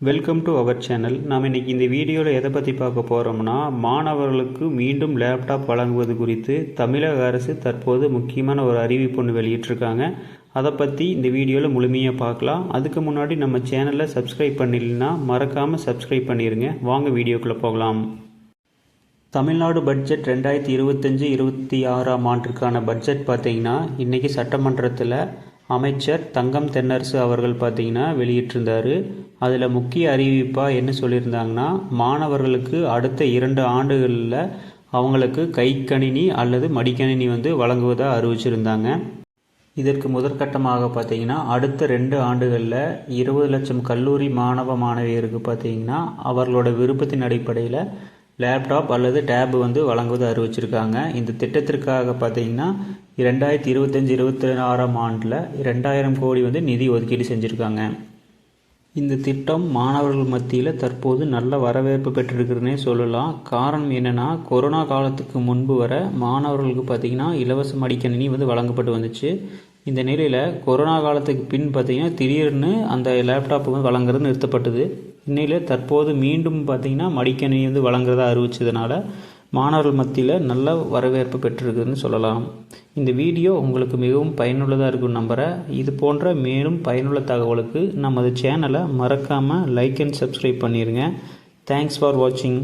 Welcome to our channel நாம் இன்றைக்கி இந்த வீடியோவில் எதை பற்றி பார்க்க போகிறோம்னா மாணவர்களுக்கு மீண்டும் லேப்டாப் வழங்குவது குறித்து தமிழக அரசு தற்போது முக்கியமான ஒரு அறிவிப்பு ஒன்று வெளியிட்டிருக்காங்க. அதை பற்றி இந்த வீடியோவில் முழுமையாக பார்க்கலாம். அதுக்கு முன்னாடி நம்ம சேனலை சப்ஸ்கிரைப் பண்ணிடலனா மறக்காமல் சப்ஸ்கிரைப் பண்ணிடுங்க வாங்க வீடியோக்குள்ளே போகலாம். தமிழ்நாடு பட்ஜெட் ரெண்டாயிரத்தி இருபத்தஞ்சி இருபத்தி ஆறாம் ஆண்டிற்கான பட்ஜெட் பார்த்தீங்கன்னா இன்றைக்கி சட்டமன்றத்தில் அமைச்சர் தங்கம் தென்னரசு அவர்கள் பார்த்திங்கன்னா வெளியிட்டிருந்தார். அதில் முக்கிய அறிவிப்பாக என்ன சொல்லியிருந்தாங்கன்னா மாணவர்களுக்கு அடுத்த இரண்டு ஆண்டுகளில் அவங்களுக்கு கைக்கணினி அல்லது மடிக்கணினி வந்து வழங்குவதாக அறிவிச்சிருந்தாங்க. இதற்கு முதற்கட்டமாக பார்த்தீங்கன்னா அடுத்த ரெண்டு ஆண்டுகளில் இருபது லட்சம் கல்லூரி மாணவ மாணவியருக்கு பார்த்தீங்கன்னா அவர்களோட விருப்பத்தின் அடிப்படையில் லேப்டாப் அல்லது டேப் வந்து வழங்குவது அறிவிச்சிருக்காங்க. இந்த திட்டத்திற்காக பார்த்தீங்கன்னா இரண்டாயிரத்தி இருபத்தஞ்சி இருபத்தி ஆறாம் ஆண்டில் ரெண்டாயிரம் கோடி வந்து நிதி ஒதுக்கீடு செஞ்சுருக்காங்க. இந்த திட்டம் மாணவர்கள் மத்தியில் தற்போது நல்ல வரவேற்பு பெற்றிருக்குதுன்னே சொல்லலாம். காரணம் என்னென்னா கொரோனா காலத்துக்கு முன்பு வர மாணவர்களுக்கு பார்த்திங்கன்னா இலவச மடிக்கணினி வந்து வழங்கப்பட்டு வந்துச்சு. இந்த நிலையில் கொரோனா காலத்துக்கு பின் பார்த்திங்கன்னா திடீர்னு அந்த லேப்டாப் வந்து வழங்குறது நிறுத்தப்பட்டது. இந்நிலையில் தற்போது மீண்டும் பார்த்திங்கன்னா மடிக்கணினி வந்து வழங்குறதா அறிவிச்சதுனால மாணவர்கள் மத்தியில் நல்ல வரவேற்பு பெற்றிருக்குதுன்னு சொல்லலாம். இந்த வீடியோ உங்களுக்கு மிகவும் பயனுள்ளதாக இருக்கும் நம்புகிறேன் இது போன்ற மேலும் பயனுள்ள தகவலுக்கு நமது சேனலை மறக்காமல் லைக் அண்ட் சப்ஸ்கிரைப் பண்ணிடுங்க தேங்க்ஸ் ஃபார் வாட்சிங்